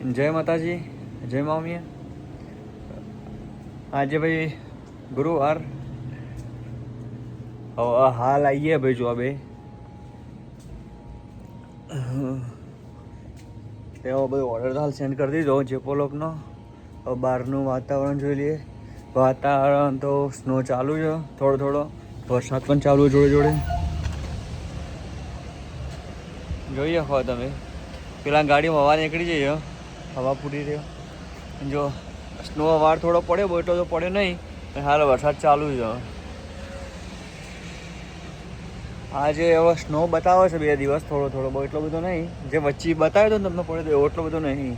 જય માતાજી, જય મામી આજે ભાઈ ગુરુવાર. હવે હાલ આવીએ ભાઈ જોબે એવો બધો ઓર્ડર હાલ સેન્ડ કરી દીધો જેપોલોકનો હવે બહારનું વાતાવરણ જોઈ લઈએ. વાતાવરણ તો સ્નો ચાલુ છે, થોડો થોડો. વરસાદ પણ ચાલુ જોડે જોડે. જોઈએ હો તમે. પેલા ગાડીમાં હવા નીકળી જઈએ હવા ફૂટી રહ્યો. જો સ્નો વાર થોડો પડ્યો એટલો તો પડ્યો નહીં, પણ હાલ વરસાદ ચાલુ છે આજે એવો સ્નો બતાવે છે બે દિવસ, થોડો થોડો બહુ એટલો બધો નહીં. જે વચ્ચે બતાવ્યો હતો ને તમને પડ્યો તો એટલો બધો નહીં.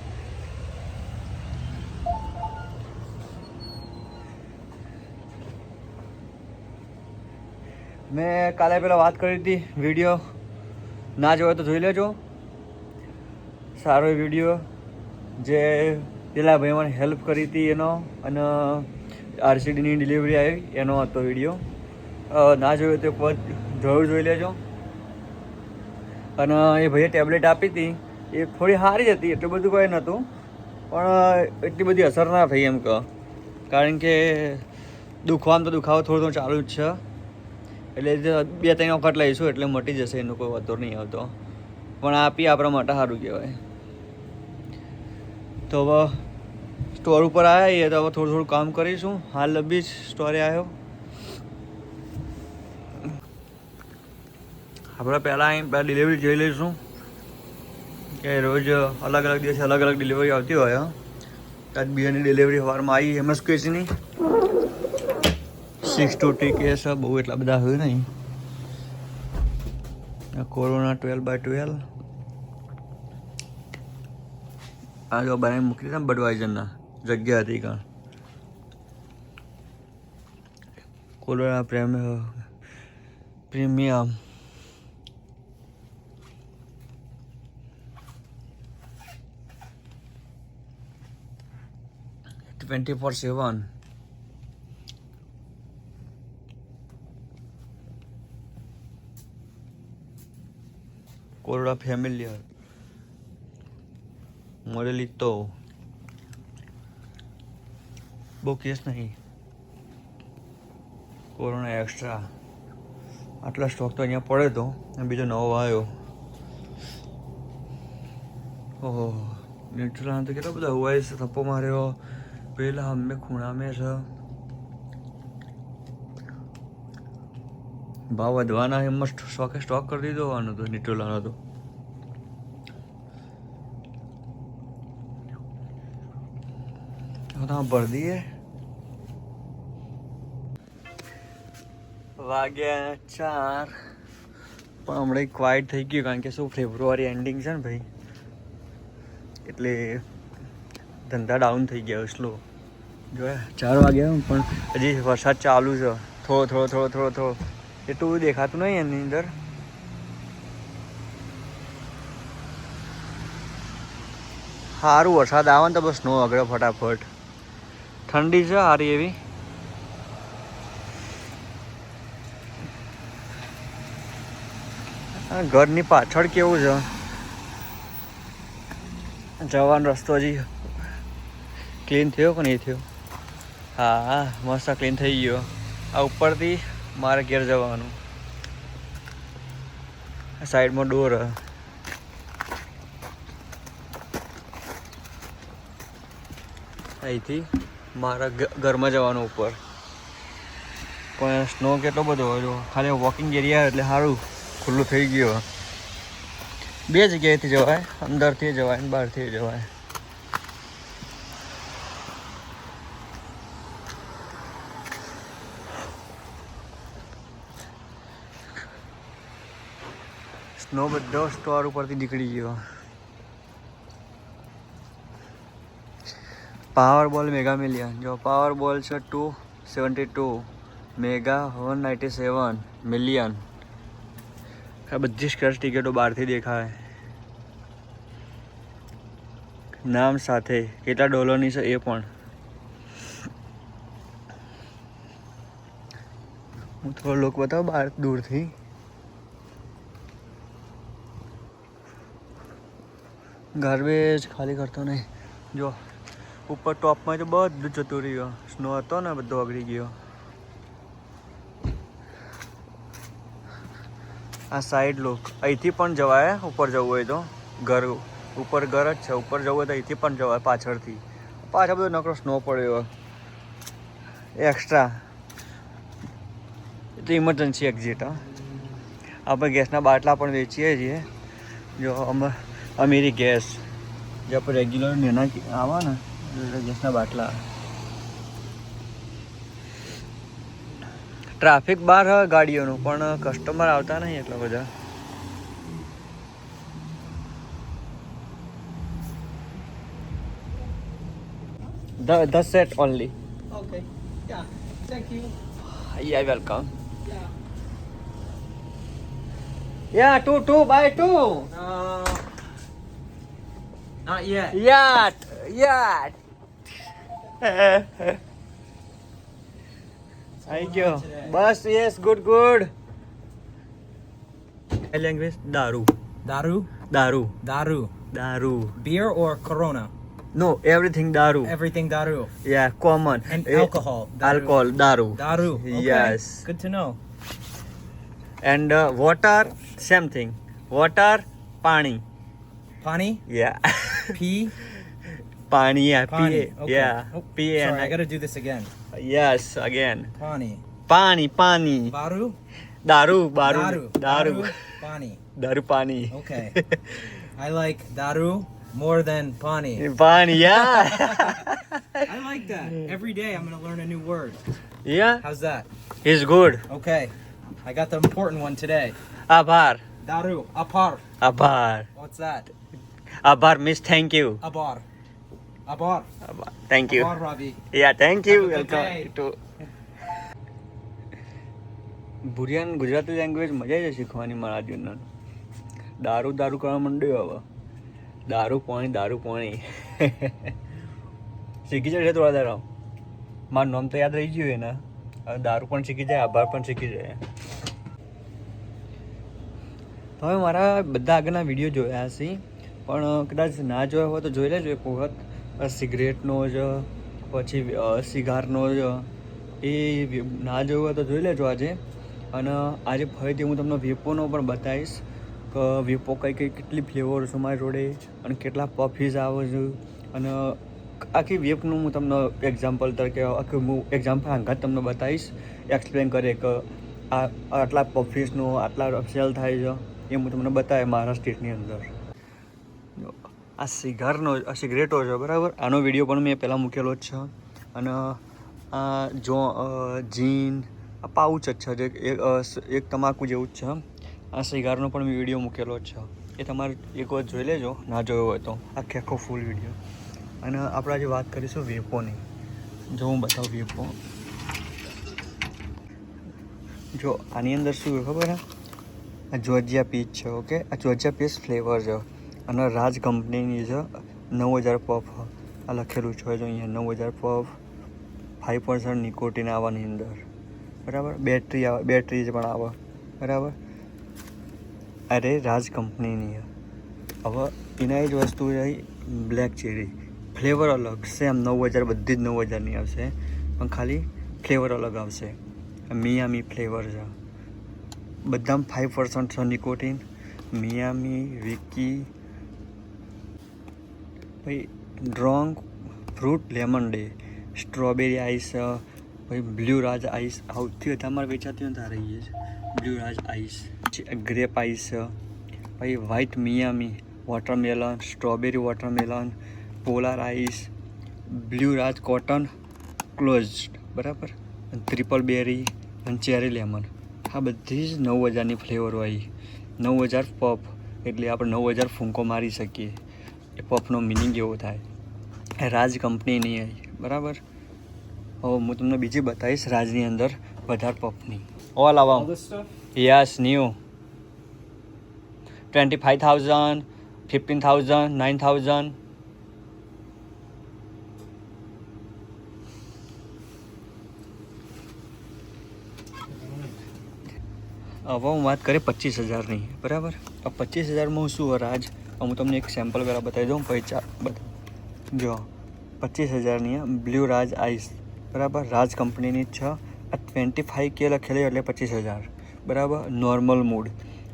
મેં કાલે પેલા વાત કરી હતી વીડિયો ના જોયો તો જોઈ લેજો. સારો વીડિયો જે પેલા ભાઈ મને હેલ્પ કરી હતી એનો અને આરસીડીની ડિલિવરી આવી, એનો હતો વીડિયો ના જોયો તો વખત જરૂર જોઈ લેજો. અને એ ભાઈએ ટેબ્લેટ આપી હતી, એ થોડી સારી હતી, એટલું બધું કંઈ નહોતું. પણ એટલી બધી અસર ના થઈ એમ કહો. કારણ કે દુખવામાં તો દુખાવો થોડો થોડો ચાલુ જ છે. એટલે બે ત્રણ વખત લઈશું, એટલે મટી જશે, એનો કોઈ વાંધો નહીં આવતો. પણ આપી આપણા માટે સારું કહેવાય. તો હવે સ્ટોર ઉપર આવ્યા તો હવે થોડું થોડું કામ કરીશું હાલ લબી જ સ્ટોરે આવ્યો આપણે પહેલાં અહીં પહેલાં ડિલિવરી જોઈ લઈશું કે રોજ અલગ અલગ દિવસે અલગ અલગ ડિલિવરી આવતી હોય આજ બિયરની ડિલિવરી સવારમાં આવી એમ જ કેસની સિક્સ ટુ ટી કેસ બહુ એટલા બધા હોય નહીં કોરોના ટ્વેલ્વ બાય ટ્વેલ્વ આ જો બનાવી મૂકી દીધા બડવાઇઝરના જગ્યા હતી કાં કોલોરા પ્રેમ premium. Twenty four seven. કોરોડા family મળેલી તો બહુ કેસ નહીં. કોરોના એક્સ્ટ્રા આટલા સ્ટોક તો અહીંયા પડે તો, અને બીજો નવો આવ્યો. ઓહો ન્યુટ્રલ તો કેટલા બધા હોય છે, થપ્પો માર્યો. પેલા અમે ખૂણા મેં છે. ભાવ વધવાના એમ સ્ટોકે સ્ટોક કરી દીધો આનો તો નિટ્રોલાનો તો હા ભર દઈએ વાગ્યા ચાર પણ હમણાં ક્વાઇટ થઈ ગયું કારણ કે શું ફેબ્રુઆરી એન્ડિંગ છે ને ભાઈ એટલે ધંધા ડાઉન થઈ ગયા સ્લો જોયા ચાર વાગ્યા પણ હજી વરસાદ ચાલુ છે. થોડો થોડો થોડો થોડો થોડો. એટલું બધું દેખાતું નહીં એની અંદર. સારું વરસાદ આવે ને તો બસ સ્નો અગડે ફટાફટ. ઠંડી છે સારી એવી. ઘરની પાછળ કેવું છે? જવાનો રસ્તો હજી ક્લીન થયો કે નહીં થયો? હા હા, મસ્ત ક્લીન થઈ ગયો. આ ઉપરથી મારે ઘેર જવાનું. સાઈડમાં ડોર. અહીંથી મારા ઘરમાં જવાનું ઉપર. પણ સ્નો કેટલો બધો જો. ખાલી વોકિંગ એરિયા એટલે સારું. ખુલ્લું થઈ ગયું. બે જગ્યાએથી જવાય. અંદરથી જવાય ને બહારથી જવાય. સ્નો બધો સ્ટોર ઉપરથી નીકળી ગયો. પાવર બોલ મેગા મિલિયન જો પાવર બોલ છે two seventy two mega one ninety seven million આ બધી જ ક્રશ ટિકિટો બહારથી દેખાય નામ સાથે કેટલા ડોલરની છે એ પણ હું થોડો લોક બતાવું બહાર દૂરથી ગાર્બેજ ખાલી કરતો નહીં જો ઉપર ટોપમાં તો બધું જતું રહ્યો. સ્નો હતો ને, બધો ઓગળી ગયો. આ સાઈડ લુક અહીંથી પણ જવાય, ઉપર જવું હોય તો. ઘર ઉપર ઘર જ છે. ઉપર જવું હોય તો અહીંથી પણ જવાય પાછળથી. પાછળ બધો નકરો સ્નો પડ્યો એક્સ્ટ્રા એ તો ઇમરજન્સી એક્ઝિટ હા. આપણે ગેસના બાટલા પણ વેચીએ છીએ. જો અમે અમીરી ગેસ. જે આપણે રેગ્યુલર નેના આવે ને. ગેસના બાટલા ટ્રાફિક બહાર હોય ગાડીઓનું પણ કસ્ટમર આવતા નહીં એટલા બધા The, the set only. Okay. Yeah. Thank you. Yeah, welcome. Yeah. Yeah, two, two, buy two. Uh, not yet. Yacht, yacht. Thank you. Bus yes good good language daru Daru. Daru Daru. Daru Beer or Corona? No everything daru Everything Daru. Yeah common And alcohol. Daru. Alcohol daru Daru. Okay. Yes. Good to know. And water same thing water pani Pani. Yeah P. Pani, yeah, Pani. P- okay. yeah, oh, P- sorry, I gotta do this again. Yes, again. Pani. Pani, Pani. Baru. Daru, Baru. Daru. Daru. Daru pani. Daru Pani. Okay. I like Daru more than Pani. Pani, yeah. I like that. Every day I'm gonna learn a new word. Yeah. How's that? It's good. Okay. I got the important one today. Abar. Daru. Apar. Abar. What's that? Abar means thank you. Abar. Abar. Thank you. Yeah thank you welcome to ભુરિયાન Gujarati language મજા છે શીખવાની મારા જીવનમાં. દારૂ દારૂ કરવા માંડ્યું હવે. દારૂ પાણી દારૂ પાણી. શીખી જશે થોડા દારા મારું નામ તો યાદ રહી ગયું એના. હવે દારૂ પણ શીખી જાય આભાર પણ શીખી જાય. તમે મારા બધા આગળના વીડિયો જોયા હશે. પણ કદાચ ના જોયા હોય તો જોઈ લેજો એક વખત. સિગરેટનો જ, પછી સિગારનો જ, એ ના જોયું હોય તો જોઈ લેજો આજે. અને આજે ફરીથી હું તમને વેપોનો પણ બતાવીશ કે વેપો કઈ કઈ કેટલી ફ્લેવર છે મારી જોડે અને કેટલા પફીઝ આવે છે. અને આખી વેપનું હું તમને એક્ઝામ્પલ તરીકે, આખું હું એક્ઝામ્પલ આંઘાત તમને બતાવીશ. એક્સપ્લેન કરે કે આ, આટલા પફીઝનો આટલા સેલ થાય છે, એ હું તમને બતાવે મારા સ્ટેટની અંદર. આ સિગારનો, આ સિગરેટો છે, બરાબર? આનો વીડિયો પણ મેં પહેલાં મૂકેલો જ છે. અને આ જો જીન, આ પાઉચ જ છે, જે એક તમાકુ જેવું જ છે આ સિગારનો પણ મેં વીડિયો મૂકેલો જ છે. એ તમારે એક વાર જોઈ લેજો, ના જોયો હોય તો. આખે આખો ફૂલ વીડિયો અને આપણે આજે વાત કરીશું વેપોની. જો હું બતાવું વેપો. જો, આની અંદર શું ખબર આ જોજિયા પીચ છે ઓકે આ જોજિયા પીચ ફ્લેવર છે. અને રાજ કંપનીની છે નવ હજાર પફ આ લખેલું છે અહીંયા નવ હજાર પફ ફાઇવ પર્સન્ટ નિકોટીન આવવાની અંદર. બરાબર? બેટરી આવે બેટરી પણ આવે. બરાબર? અરે, રાજ કંપનીની. હવે, એના જ વસ્તુ રહી બ્લેક ચેરી ફ્લેવર અલગ સેમ નવ હજાર, બધી જ નવ હજારની આવશે. પણ ખાલી ફ્લેવર અલગ આવશે. મિયામી ફ્લેવર છે. બધામાં ફાઇવ પર્સન્ટ છે નિકોટીન મિયામી, વિકી પછી dragon fruit, lemonade, strawberry ice, પછી બ્લુ રાજ આઈસ, સૌથી વધારે અમારે વેચાતી નથી તારે છે blue razz ice grape ice, પછી white Miami watermelon, strawberry watermelon, polar ice, blue razz cotton close બરાબર? ટ્રિપલ બેરી અને ચેરી લેમન. આ બધી જ નવ હજારની ફ્લેવર હોય. નવ હજાર પફ, એટલે આપણે નવ હજાર ફૂંકો મારી શકીએ. એ પફનો મિનિંગ એવો થાય. રાજ કંપનીની આવી બરાબર? હવે હું તમને બીજી બતાવીશ રાજની અંદર વધારે પફની all this yes new twenty five thousand fifteen thousand nine thousand હવે હું વાત કરીએ પચીસ હજારની બરાબર? આ પચીસ હજારમાં શું રાજ? હું તમને એક સેમ્પલ પહેલાં બતાવી દઉં પૈસા જો, પચીસ હજારની બ્લુ રાજ આઈસ. બરાબર? રાજ કંપનીની છ, આ ટ્વેન્ટી ફાઈવ કે લખેલી એટલે પચીસ હજાર. બરાબર? નોર્મલ મૂડ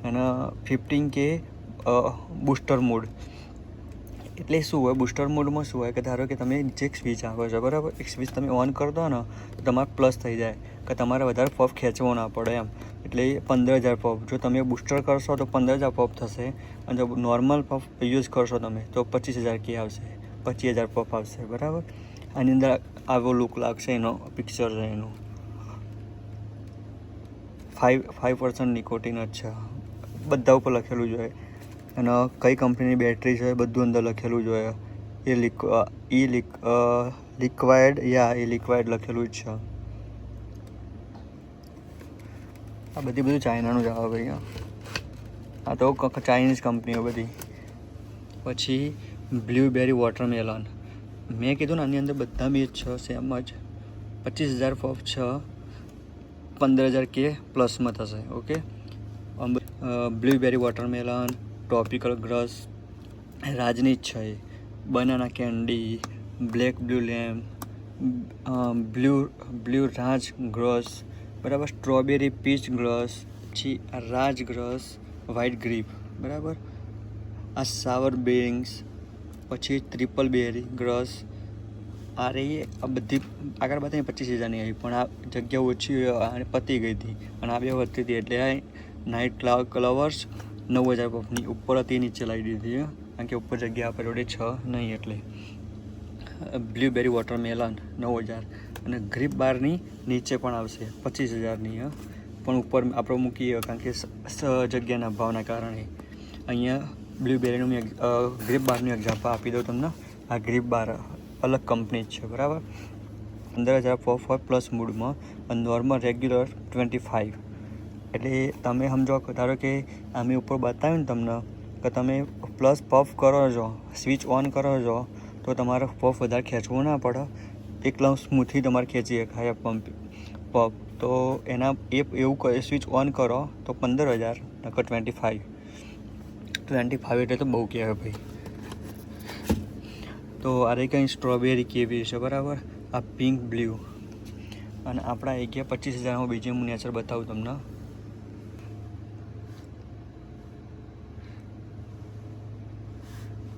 અને ફિફ્ટીન કે બુસ્ટર મૂડ એટલે શું હોય? બુસ્ટર મોડમાં શું હોય? કે ધારો કે તમે એક સ્વિચ આવે છે, બરાબર? એક સ્વિચ તમે ઓન કરી દો ને, તો તમારે પ્લસ થઈ જાય. કે તમારે વધારે પફ ખેંચવો ના પડે એમ. એટલે પંદર હજાર પફ જો તમે બુસ્ટર કરશો તો પંદર હજાર પફ થશે. અને જો નોર્મલ પફ યુઝ કરશો તમે, તો પચીસ હજાર કે આવશે. પચીસ હજાર પફ આવશે, બરાબર? આની અંદર આવો લુક લાગશે એનો પિક્ચર છે એનું. ફાઇવ ફાઇવ પર્સન્ટ નિકોટિન જ છે. બધા ઉપર લખેલું જોઈએ અને કઈ કંપનીની બેટરી છે બધું અંદર લખેલું જોઈએ એ લિક એ લિક લિક્વાયર્ડ યા એ લિક્વાયર્ડ લખેલું જ છે. આ બધી બધું ચાઇનાનું જ આવે ભાઈ આ તો ચાઇનીઝ કંપનીઓ બધી. પછી બ્લ્યુબેરી વોટરમેલન મેં કીધું ને આની અંદર બધા છ છે સેમ જ. પચીસ હજાર ફોફ છ. પંદર હજાર કે પ્લસમાં થશે, ઓકે? બ્લ્યુબેરી વોટરમેલન ટોપિકલ ગ્રસ રાજની જ બનાના કેન્ડી બ્લેક બ્લુ લેમ બ્લુ બ્લુ રાજ ગ્રસ, બરાબર સ્ટ્રોબેરી પીચ ગ્રસ, પછી આ રાજ ગ્રસ વ્હાઇટ ગ્રીપ બરાબર, આ સાવર બેરિંગ્સ પછી ટ્રિપલ બેરી ગ્રસ, આ રહી આ બધી, આગળ બધા પચીસ હજારની આવી, પણ આ જગ્યા ઓછી પતી ગઈ હતી અને આ બે વધતી હતી, એટલે નાઇટ ક્લાઉડ કલર્સ નવ હજાર પફની ઉપર હતી, નીચે લાવી દીધી કારણ કે ઉપર જગ્યા આપણે જોડે છ નહીં એટલે. બ્લ્યુબેરી વોટરમેલન નવ હજાર. અને ગ્રીપ બારની નીચે પણ આવશે, પચીસ હજારની પણ ઉપર આપણે મૂકીએ, કારણ કે જગ્યાના ભાવના કારણે. અહીંયા બ્લ્યુબેરીનું મેં ગ્રીપ બારનું એક્ઝામ્પલ આપી દઉં તમને. આ ગ્રીપ બાર અલગ કંપની છે, બરાબર? પંદર હજાર ફોર ફોર પ્લસ મૂડમાં નોર્મલ રેગ્યુલર ટ્વેન્ટી ફાઇવ એટલે તમે સમજો ધારો કે અમે ઉપર બતાવ્યું ને તમને કે તમે પ્લસ પફ કરો છો સ્વિચ ઓન કરો છો, તો તમારે પફ વધારે ખેંચવું ના પડે. એકદમ સ્મૂથલી તમારે ખેંચી શકાય પંપ પફ તો એના એ એવું સ્વિચ ઓન કરો તો પંદર હજાર, નકર ટ્વેન્ટી ફાઇવ ટ્વેન્ટી ફાઇવ એટલે તો બહુ કહેવાય ભાઈ. તો આ કંઈ સ્ટ્રોબેરી કેવી છે બરાબર? આ પિંક બ્લુ અને આપણા એક ગયા પચીસ હજારમાં બીજી હું નેચર બતાવું તમને.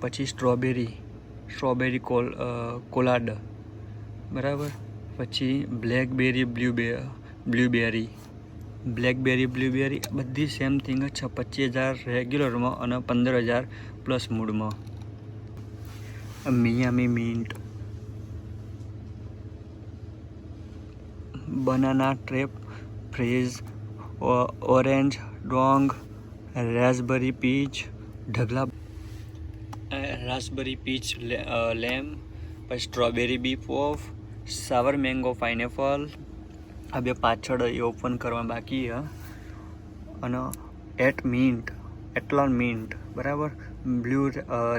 પછી સ્ટ્રોબેરી સ્ટ્રોબેરી કોલ કોલાડ. બરાબર? પછી બ્લેકબેરી, બ્લ્યુબે, બ્લ્યુબેરી. બ્લેકબેરી, બ્લ્યુબેરી બધી સેમ થિંગ જ છે. પચીસ હજાર રેગ્યુલરમાં અને પંદર હજાર પ્લસ મૂડમાં. Miami mint. બનાના ટ્રેપ, ફ્રેઝ ઓરેન્જ, ડોંગ રેસબરી પીચ, ઢગલા રાસબરી પીચ લેમ, પછી સ્ટ્રોબેરી બીફ ઓફ, સાવર મેંગો પાઇનેપલ, આ બે પાછળ એ ઓપન કરવા બાકી છે અને એટ મિન્ટ એટલોન મિન્ટ, બરાબર? બ્લુ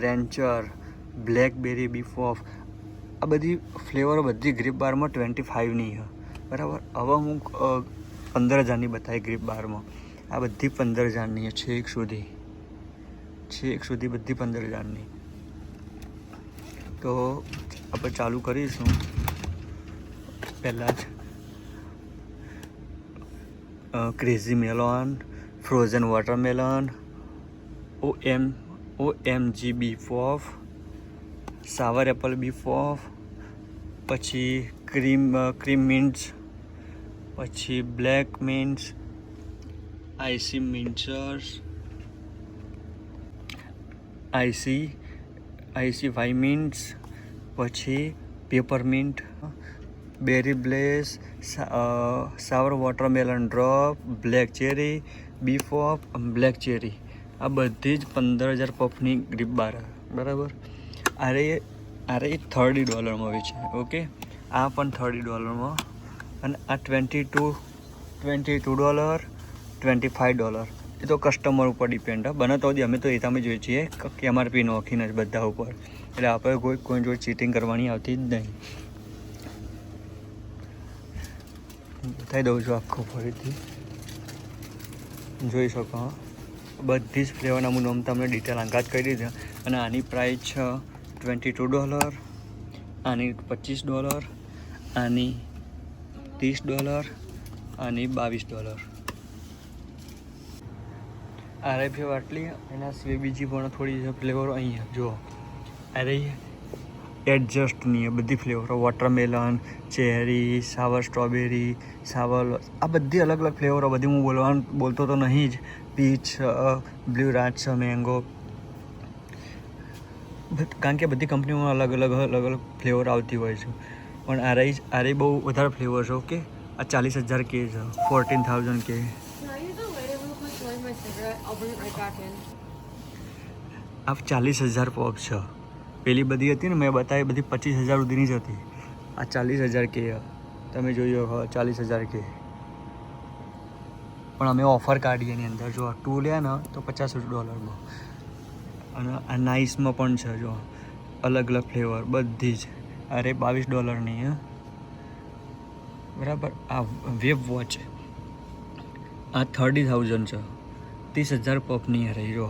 રેન્ચર, બ્લેકબેરી બીફ ઓફ, આ બધી ફ્લેવરો બધી ગ્રીપ બારમાં ટ્વેન્ટી ફાઇવની છે બરાબર? હવે હું પંદર હજારની બતાવી ગ્રીપ બારમાં. આ બધી પંદર હજારની છેક સુધી. છેક સુધી બધી પંદર હજારની તો આપણે ચાલુ કરીશું. પહેલાં જ crazy melon frozen watermelon O M O M G beef ઓફ સાવર એપલ બીફ ઓફ પછી ક્રીમ ક્રીમ મિન્ટ્સ પછી બ્લેક મિન્ટ્સ આઈસી મિન્ચર્સ આઈસી આઈસી વાઈ મિન્ટ્સ પછી peppermint berry bless sour watermelon drop, black cherry, beef ઓફ બ્લેક ચેરી. આ બધી જ પંદર હજાર પફની ગ્રીપ બાર બરાબર? આરે આરે થર્ટી ડોલરમાં વેચે. ઓકે? આ પણ થર્ટી ડોલરમાં અને આ twenty two twenty two dollar twenty five dollar એ તો કસ્ટમર ઉપર ડિપેન્ડ બને તો અમે તો એ તમે જોઈએ છીએ કે એમઆરપી નોખીને જ બધા ઉપર. એટલે આપણે કોઈ કોઈ જોડે ચીટિંગ કરવાની આવતી જ નહીં. બતાવી દઉં છું આખું ફરીથી. જોઈ શકો બધી જ ફ્લેવરના હું નામ તમને ડિટેલ આંકા જ કરી દીધા અને આની પ્રાઇસ છે ટ્વેન્ટી ટુ ડોલર આની પચીસ ડોલર આની ત્રીસ ડોલર આની બાવીસ ડોલર આરએફી આટલી એના સિવાય બીજી પણ થોડી ફ્લેવરો અહીંયા, જુઓ. આ રહી એડજસ્ટની એ બધી ફ્લેવરો watermelon cherry sour strawberry sour આ બધી અલગ અલગ ફ્લેવરો બધી હું બોલવાનું, બોલતો તો નહીં જ. પીચ બ્લુ રાજ છે મેંગો કારણ કે બધી કંપનીઓમાં અલગ અલગ અલગ અલગ ફ્લેવર આવતી હોય છે. પણ આ રહી આ રહી બહુ વધારે ફ્લેવર છે ઓકે આ ચાલીસ હજાર કે છે ફોર્ટીન થાઉઝન્ડ કે. આ ચાલીસ હજાર પોપ છે. પેલી બધી હતી ને, મેં બતાવી બધી પચીસ હજાર સુધીની જ હતી. આ ચાલીસ હજાર કે તમે જોઈ હો, ચાલીસ હજાર કે. પણ અમે ઓફર કાઢીએ એની અંદર. જો ટુ લે ને, તો પચાસ ડોલરમાં અને આ નાઇસમાં પણ છે, જો. અલગ અલગ ફ્લેવર બધી જ. અરે, બાવીસ ડોલરની હે. બરાબર? આ વેબ વોચ આ થર્ટી થાઉઝન્ડ છે. ત્રીસ હજાર પફની અરે જો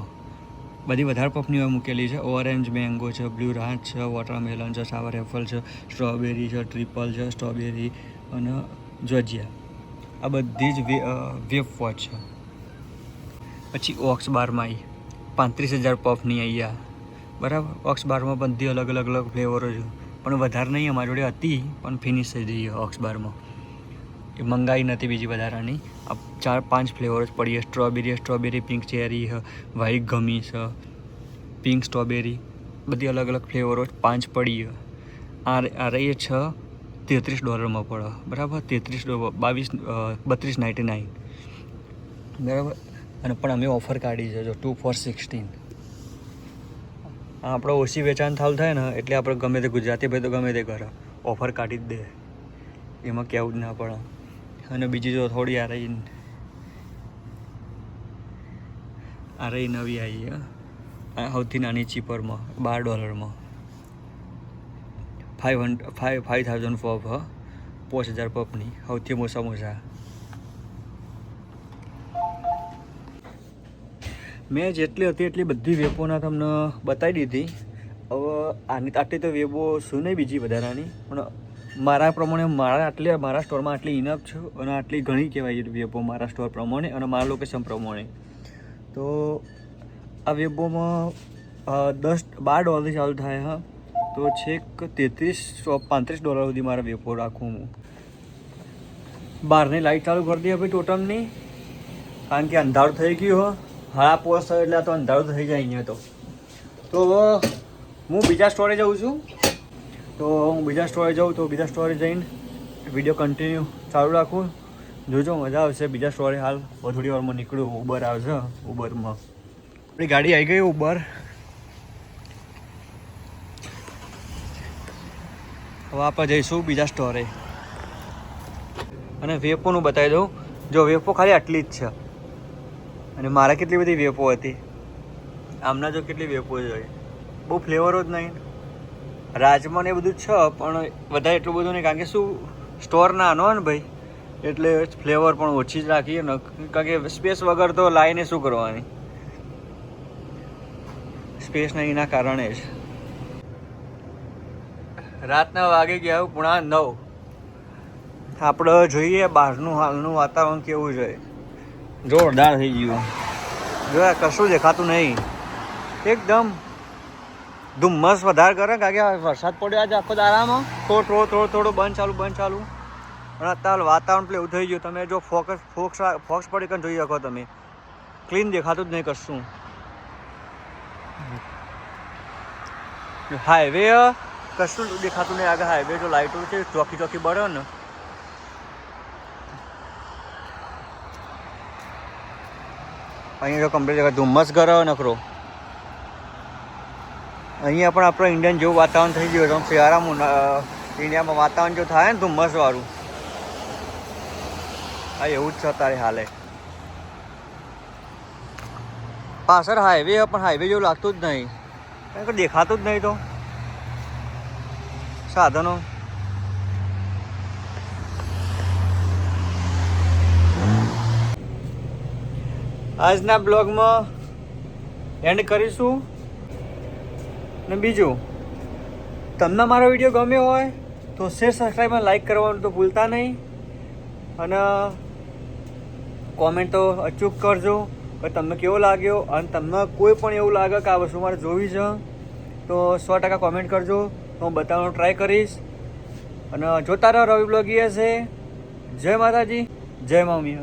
બધી વધારે પફની મૂકેલી છે. ઓરેન્જ મેંગો છે, બ્લુ રાજ છે, વોટરમેલન છે, સાવર એપલ છે, સ્ટ્રોબેરી છે, ટ્રિપલ છે, સ્ટ્રોબેરી અને જોજિયા આ બધી જ વેફ વોચ છે. પછી ઓક્સ બારમાં આવી પાંત્રીસ હજાર પફની અહીંયા. બરાબર? ઓક્સ બારમાં બધી અલગ અલગ અલગ ફ્લેવરો છે. પણ વધારે નહીં, અમારી જોડે હતી, પણ ફિનિશ થઈ જઈએ ઓક્સ બારમાં. એ મંગાઈ નથી બીજી વધારાની. ચાર પાંચ ફ્લેવર જ પડી છે. સ્ટ્રોબેરી સ્ટ્રોબેરી પિંક ચેરી છે વ્હાઈટ ગમી છે પિંક સ્ટ્રોબેરી બધી અલગ અલગ ફ્લેવરો પાંચ પડી છે. આ આ રહી છ તેત્રીસ ડોલરમાં પડે બરાબર? તેત્રીસ બાવીસ બત્રીસ નાઇન્ટી નાઇન. બરાબર? અને પણ અમે ઓફર કાઢી છે જો ટુ ફોર સિક્સટીન આપણો ઓછી વેચાણ થાલ થાય ને, એટલે આપણે ગમે તે ગુજરાતી ભાઈ તો ગમે તે કરે. ઓફર કાઢી જ દે. એમાં કહેવું જ ના પડે. અને બીજી જો થોડી આ રહી આ રહી નવી આવી. આ સૌથી નાની ચીપરમાં બાર ડોલરમાં. Five hundred five five thousand puff હ. પાંચ હજાર પફની સૌથી મોસા મોસા. મેં જેટલી હતી એટલી બધી વેપોના તમને બતાવી દીધી. હવે આની આટલી તો વેબો શું નહીં બીજી વધારાની. પણ મારા પ્રમાણે મારા આટલી, મારા સ્ટોરમાં આટલી ઇનફ છે અને આટલી ઘણી કહેવાય વેબો મારા સ્ટોર પ્રમાણે અને મારા લોકેશન પ્રમાણે. તો આ વેબોમાં દસ, બાર ડોલરથી ચાલુ થાય, હા. તો છેક તેત્રીસ પાંત્રીસ ડોલર સુધી મારા વેપો રાખું હું. બહારની લાઇટ ચાલુ કરી દઈએ ભાઈ ટોટમની કારણ કે અંધારું થઈ ગયું, હો. હા પોસ્ટ થયો એટલે આ તો અંધારું થઈ જાય અહીંયા તો. તો હું બીજા સ્ટોરે જાઉં છું. તો હું બીજા સ્ટોરે જાઉં તો બીજા સ્ટોરે જઈને વીડિયો કન્ટિન્યુ ચાલુ રાખું. જોજો, મજા આવશે. બીજા સ્ટોરે હાલ થોડી વારમાં નીકળ્યું ઉબર આવશે ઉબરમાં આપણી ગાડી આવી ગઈ ઉબર હવે આપણે જઈશું બીજા સ્ટોરે અને વેપોનું બતાવી દઉં. જો, વેપો ખાલી આટલી જ છે. અને મારા કેટલી બધી વેપો હતી? આમના જો કેટલી વેપો જોઈએ બહુ ફ્લેવરો જ નહીં. રાજમાં ને એ બધું છે, પણ વધારે એટલું બધું નહીં. કારણ કે શું સ્ટોર નાનો ને ભાઈ? એટલે ફ્લેવર પણ ઓછી જ રાખીએ ને કારણ કે સ્પેસ વગર તો લાઈને શું કરવાની? સ્પેસ નહીં એના કારણે જ. રાતના વાગે ગયા પૂણા નવ. આપણે જોઈએ બહારનું હાલનું વાતાવરણ કેવું છે. જોરદાર થઈ ગયું. જોયા કશું દેખાતું નહીં. એકદમ ધુમ્મસ વધારે કરે કારણ કે વરસાદ પડ્યો આજે આખો દારામાં થોડો થોડો થોડો થોડો બંધ ચાલુ બંધ ચાલુ. અને અત્યારે વાતાવરણ પેલું એવું થઈ ગયું, તમે જો ફોકસ, ફોક્સ ફોક્સ પડી કરીને જોઈ શકો તમે. ક્લીન દેખાતું જ નહીં કશું. હાઈવે કશું દેખાતું નહીં આગળ હાઈવે જો લાઇટો છે ચોકી ચોકી બળ્યો ને. અહીંયા જો કમ્પ્લીટ ધુમ્મસ ગરો નકરો. અહીંયા પણ આપણો ઇન્ડિયન જેવું વાતાવરણ થઈ ગયું આમ શિયાળામાં ઇન્ડિયામાં વાતાવરણ જો થાય ને ધુમ્મસ વાળું હા એવું જ છે અત્યારે હાલે. પાછળ હાઈવે પણ હાઈવે જેવું લાગતું જ નહીં. કારણ કે દેખાતું જ નહીં તો. સાધનો. આજના બ્લોગમાં એન્ડ કરીશું. ને બીજું તમને મારો વીડિયો ગમ્યો હોય તો શેર સબસ્ક્રાઈબ લાઈક કરવાનું તો ભૂલતા નહીં. અને કોમેન્ટ અચૂક કરજો કે તમને કેવો લાગ્યો અને તમને કોઈ પણ એવું લાગે કે આ વસ્તુ મારે જોવી છે, તો સો ટકા કોમેન્ટ કરજો. તો હું બતાવવાનો ટ્રાય કરીશ. અને જોતા રહો રવિ બ્લોગ છે જય માતાજી, જય મમ્મી.